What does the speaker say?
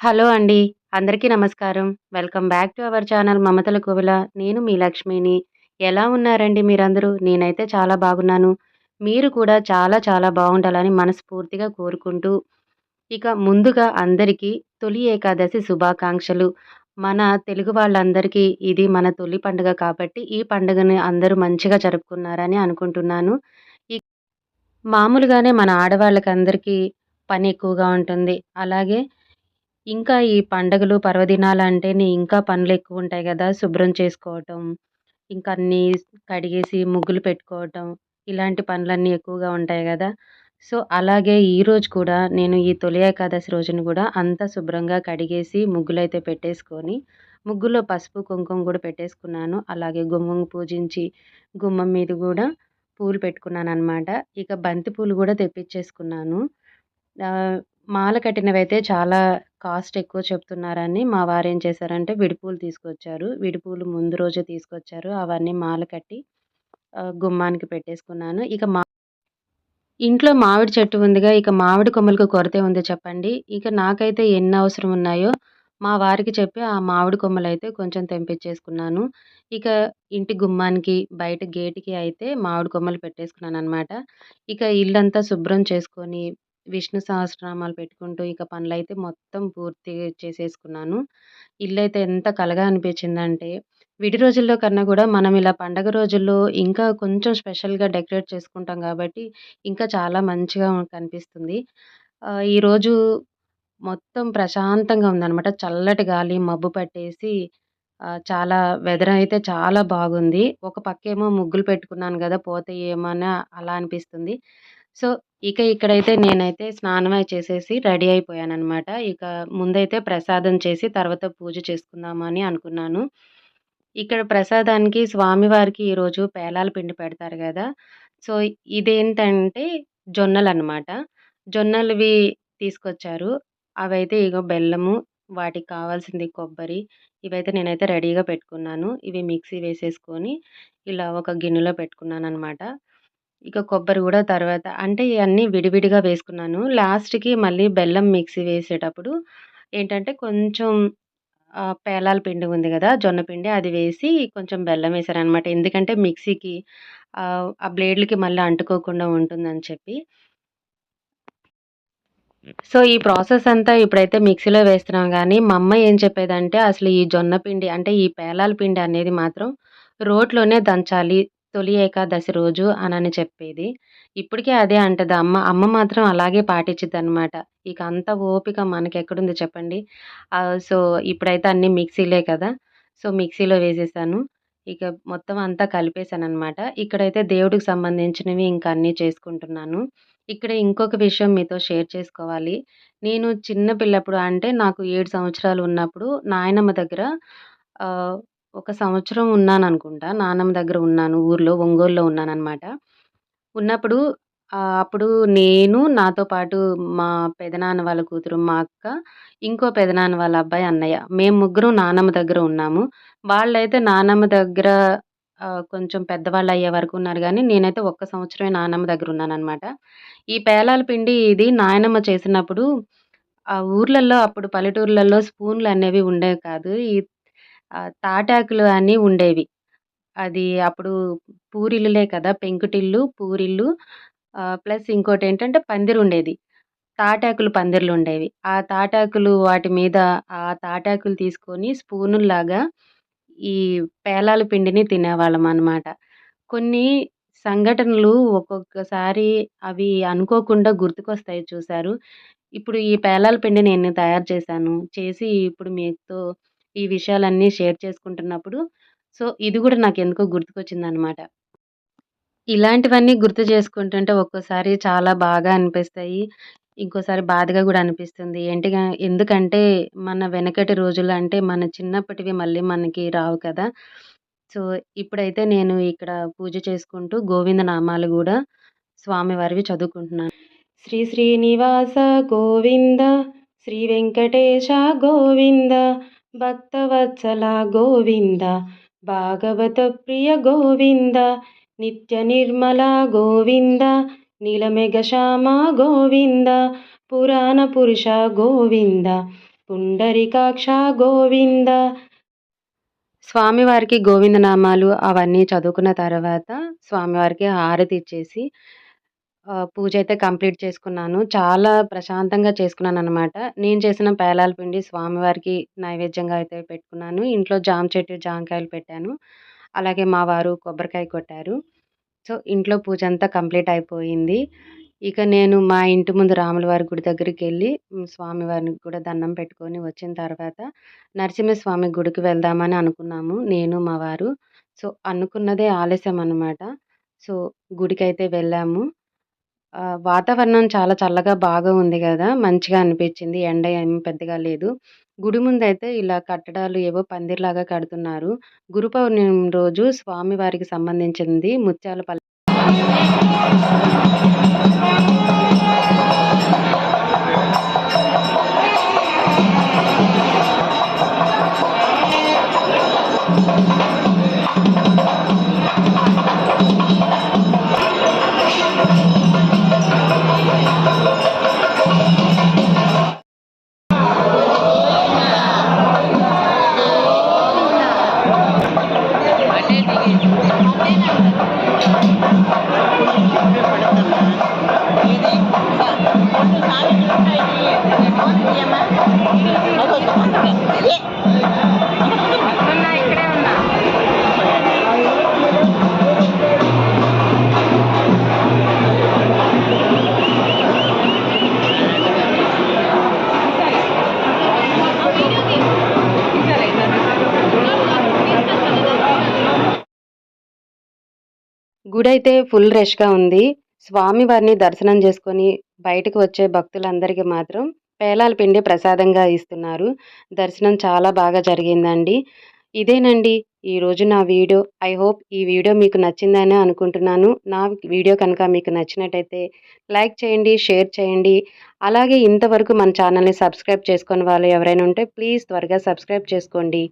Hello అండి. అందరికీ నమస్కారం. Welcome back to our channel Mamathala Kovila నేను మీ లక్ష్మిని. ఎలా ఉన్నారండి మీరందరూ? నేనైతే చాలా బాగున్నాను. మీరు కూడా చాలా చాలా బాగుండాలని మనస్ఫూర్తిగా కోరుకుంటూ, ఇక ముందుగా అందరికీ తొలి ఏకాదశి శుభాకాంక్షలు. మన తెలుగు వాళ్ళందరికీ ఇది మన తొలి పండుగ కాబట్టి, ఈ పండుగని అందరూ మంచిగా జరుపుకున్నారని అనుకుంటున్నాను. మామూలుగానే మన ఆడవాళ్ళకందరికీ పని ఎక్కువగా ఉంటుంది. అలాగే ఇంకా ఈ పండుగలు, పర్వదినాలంటేనే ఇంకా పనులు ఎక్కువ ఉంటాయి కదా శుభ్రం చేసుకోవటం, ఇంకా అన్నీ కడిగేసి ముగ్గులు పెట్టుకోవటం, ఇలాంటి పనులన్నీ ఎక్కువగా ఉంటాయి కదా సో, అలాగే ఈరోజు కూడా నేను ఈ తొలి ఏకాదశి రోజున కూడా అంతా శుభ్రంగా కడిగేసి ముగ్గులైతే పెట్టేసుకొని, ముగ్గులో పసుపు, కుంకుమ కూడా పెట్టేసుకున్నాను. అలాగే గుమ్మం పూజించి, గుమ్మం మీద కూడా పూలు పెట్టుకున్నాను అనమాట ఇక బంతి పూలు కూడా తెప్పిచ్చేసుకున్నాను. మాల కట్టినవైతే చాలా కాస్ట్ ఎక్కువ చెప్తున్నారని మా వారేం చేశారంటే విడిపూలు తీసుకొచ్చారు. విడిపూలు ముందు రోజే తీసుకొచ్చారు. అవన్నీ మాల కట్టి గుమ్మానికి పెట్టేసుకున్నాను. ఇక మా ఇంట్లో మామిడి చెట్టు ఉందిగా, ఇక మామిడి కొమ్మలకు కొరతే ఉంది చెప్పండి. ఇక నాకైతే ఎన్ని అవసరం ఉన్నాయో, మా వారికి చెప్పి ఆ మామిడి అయితే కొంచెం తెంపించేసుకున్నాను ఇక ఇంటి గుమ్మానికి, బయట గేటుకి అయితే మామిడి కొమ్మలు పెట్టేసుకున్నాను అనమాట ఇక ఇల్లంతా శుభ్రం చేసుకొని, విష్ణు సహస్రనామాలు పెట్టుకుంటూ, ఇక పనులైతే మొత్తం పూర్తి చేసేసుకున్నాను. ఇల్లు అయితే ఎంత కలగా అనిపించిందంటే, విడి రోజుల్లో కన్నా కూడా మనం ఇలా పండగ రోజుల్లో ఇంకా కొంచెం స్పెషల్‌గా డెకరేట్ చేసుకుంటాం కాబట్టి ఇంకా చాలా మంచిగా కనిపిస్తుంది. ఈరోజు మొత్తం ప్రశాంతంగా ఉందనమాట. చల్లటి గాలి, మబ్బు పట్టేసి చాలా వెదర్ అయితే చాలా బాగుంది. ఒక పక్కేమో ముగ్గులు పెట్టుకున్నాను కదా పోతాయేమో అని అలా అనిపిస్తుంది. సో, ఇక ఇక్కడైతే నేనైతే స్నానమయి చేసేసి రెడీ అయిపోయాననమాట. ఇక ముందైతే ప్రసాదం చేసి తర్వాత పూజ చేసుకుందామని అనుకున్నాను. ఇక్కడ ప్రసాదానికి స్వామివారికి ఈరోజు పేలాల పిండి పెడతారు కదా సో, ఇదేంటంటే జొన్నలు అనమాట జొన్నలువి తీసుకొచ్చారు. అవైతే ఇగో బెల్లము, వాటికి కావాల్సింది కొబ్బరి, ఇవైతే నేనైతే రెడీగా పెట్టుకున్నాను. ఇవి మిక్సీ వేసేసుకొని, ఇలా ఒక గిన్నెలో పెట్టుకున్నాను అనమాట ఇక కొబ్బరి కూడా తర్వాత అంటే ఇవన్నీ విడివిడిగా వేసుకున్నాను. లాస్ట్‌కి మళ్ళీ బెల్లం మిక్సీ వేసేటప్పుడు ఏంటంటే కొంచెం పేలాల పిండి ఉంది కదా జొన్న పిండి అది వేసి కొంచెం బెల్లం వేసారనమాట ఎందుకంటే మిక్సీకి ఆ బ్లేడ్‌లకి మళ్ళీ అంటుకోకుండా ఉంటుందని చెప్పి. సో, ఈ ప్రాసెస్ అంతా ఇప్పుడైతే మిక్సీలో వేస్తున్నాం కానీ మా అమ్మ ఏం చెప్పేదంటే, అసలు ఈ జొన్న పిండి అంటే ఈ పేలాల పిండి అనేది మాత్రం రోట్లోనే దంచాలి. తొలి ఏకాదశి రోజు అని చెప్పేది. ఇప్పటికే అదే అంటది అమ్మ. అమ్మ మాత్రం అలాగే పాటించిద్దనమాట. ఇక అంత ఓపిక మనకెక్కడుంది చెప్పండి. సో, ఇప్పుడైతే అన్నీ మిక్సీలే కదా! సో, మిక్సీలో వేసేసాను. ఇక మొత్తం అంతా కలిపేసాననమాట. ఇక్కడైతే దేవుడికి సంబంధించినవి ఇంకా అన్నీ చేసుకుంటున్నాను. ఇక్కడ ఇంకొక విషయం మీతో షేర్ చేసుకోవాలి. నేను చిన్న పిల్లప్పుడు అంటే నాకు ఏడు సంవత్సరాలు ఉన్నప్పుడు నాయనమ్మ దగ్గర ఒక సంవత్సరం ఉన్నాను అనుకుంటా నానమ్మ దగ్గర ఉన్నాను ఊర్లో. ఒంగోలులో ఉన్నాననమాట. ఉన్నప్పుడు అప్పుడు నేను, నాతో పాటు మా పెదనాన్న వాళ్ళ కూతురు, మా అక్క, ఇంకో పెదనాన్న వాళ్ళ అబ్బాయి, అన్నయ్య. మేము ముగ్గురం నానమ్మ దగ్గర ఉన్నాము. వాళ్ళైతే నానమ్మ దగ్గర కొంచెం పెద్దవాళ్ళు అయ్యే వరకు ఉన్నారు కానీ నేనైతే ఒక్క సంవత్సరమే నానమ్మ దగ్గర ఉన్నాను అనమాట ఈ పేలాల పిండి ఇది నాయనమ్మ చేసినప్పుడు ఆ ఊర్లలో అప్పుడు పల్లెటూర్లలో స్పూన్లు అనేవి ఉండేవి కాదు. ఈ తాటాకులు అని ఉండేవి. అది అప్పుడు పూరిల్లులే కదా! పెంకుటిల్లు, పూరిల్లు ఇంకోటి ఏంటంటే ఇంకోటేంటంటే పందిరుండేది. తాటాకులు పందిర్లు ఉండేవి ఆ తాటాకులు వాటి మీద ఆ తాటాకులు తీసుకొని స్పూనుల్లాగా ఈ పేలాల పిండిని తినేవాళ్ళమనమాట. కొన్ని సంఘటనలు ఒక్కొక్కసారి అవి అనుకోకుండా గుర్తుకొస్తాయి చూసారు. ఇప్పుడు ఈ పేలాల పిండి నేను తయారు చేశాను. చేసి ఇప్పుడు మీతో ఈ విషయాలన్నీ షేర్ చేసుకుంటున్నప్పుడు సో, ఇది కూడా నాకు ఎందుకో గుర్తుకొచ్చిందనమాట. ఇలాంటివన్నీ గుర్తు చేసుకుంటుంటే ఒక్కోసారి చాలా బాగా అనిపిస్తాయి. ఇంకోసారి బాధగా కూడా అనిపిస్తుంది. ఏంటి ఎందుకంటే మన వెనకటి రోజులు అంటే మన చిన్నప్పటివి మళ్ళీ మనకి రావు కదా! సో, ఇప్పుడైతే నేను ఇక్కడ పూజ చేసుకుంటూ గోవింద నామాలు కూడా స్వామివారివి చదువుకుంటున్నాను. శ్రీ శ్రీనివాస గోవింద శ్రీ వెంకటేశ గోవింద భక్తవత్సల గోవింద భాగవత ప్రియ గోవింద నిత్య నిర్మల గోవింద నీలమేఘ శ్యామ గోవింద పురాణ పురుష గోవింద పుండరికాక్ష గోవింద. స్వామివారికి గోవిందనామాలు అవన్నీ చదువుకున్న తర్వాత స్వామివారికి హారతి ఇచ్చేసి పూజ అయితే కంప్లీట్ చేసుకున్నాను. చాలా ప్రశాంతంగా చేసుకున్నాను అనమాట నేను చేసిన పేలాల పిండి స్వామివారికి నైవేద్యంగా అయితే పెట్టుకున్నాను. ఇంట్లో జామ చెట్టు, జామకాయలు పెట్టాను. అలాగే మా వారు కొబ్బరికాయ కొట్టారు. సో, ఇంట్లో పూజ అంతా కంప్లీట్ అయిపోయింది. ఇక నేను మా ఇంటి ముందు రాముల వారి గుడి దగ్గరికి వెళ్ళి స్వామివారికి కూడా దండం పెట్టుకొని వచ్చిన తర్వాత నరసింహస్వామి గుడికి వెళ్దామని అనుకున్నాము నేను, మా వారు. సో, అనుకున్నదే ఆలస్యం అనమాట. సో, గుడికైతే వెళ్ళాము. వాతావరణం చాలా చల్లగా బాగా ఉంది గదా! మంచిగా అనిపించింది. ఎండ ఏం పెద్దగా లేదు. గుడి ముందైతే ఇలా కట్టడాలు ఏవో పందిర్లాగా కడుతున్నారు. గురు పౌర్ణమి రోజు స్వామివారికి సంబంధించింది ముత్యాల పల్ గుడైతే ఫుల్ రష్‌గా ఉంది. స్వామివారిని దర్శనం చేసుకొని బయటకు వచ్చే భక్తులందరికీ మాత్రం పేలాల పిండి ప్రసాదంగా ఇస్తున్నారు. దర్శనం చాలా బాగా జరిగిందండి. ఇదేనండి ఈరోజు నా వీడియో. ఐ హోప్ ఈ వీడియో మీకు నచ్చిందని అనుకుంటున్నాను. నా వీడియో కనుక మీకు నచ్చినట్టయితే లైక్ చేయండి, షేర్ చేయండి. అలాగే ఇంతవరకు మన ఛానల్‌ని సబ్స్క్రైబ్ చేసుకుని వాళ్ళు ఎవరైనా ఉంటే ప్లీజ్ త్వరగా సబ్స్క్రైబ్ చేసుకోండి.